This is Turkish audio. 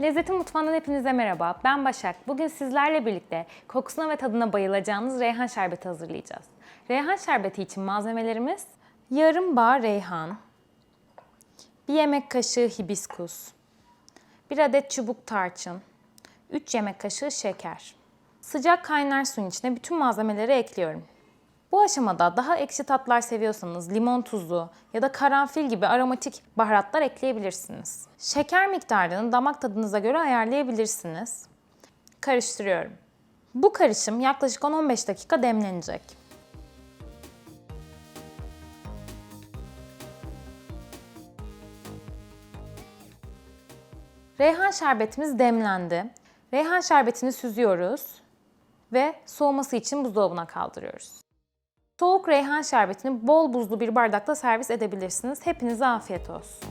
Lezzetin Mutfağı'ndan hepinize merhaba. Ben Başak. Bugün sizlerle birlikte kokusuna ve tadına bayılacağınız reyhan şerbeti hazırlayacağız. Reyhan şerbeti için malzemelerimiz yarım bağ reyhan, bir yemek kaşığı hibiskus, bir adet çubuk tarçın, 3 yemek kaşığı şeker. Sıcak kaynar suyun içine bütün malzemeleri ekliyorum. Bu aşamada daha ekşi tatlar seviyorsanız limon tuzu ya da karanfil gibi aromatik baharatlar ekleyebilirsiniz. Şeker miktarını damak tadınıza göre ayarlayabilirsiniz. Karıştırıyorum. Bu karışım yaklaşık 10-15 dakika demlenecek. Reyhan şerbetimiz demlendi. Reyhan şerbetini süzüyoruz ve soğuması için buzdolabına kaldırıyoruz. Soğuk reyhan şerbetini bol buzlu bir bardakta servis edebilirsiniz. Hepinize afiyet olsun.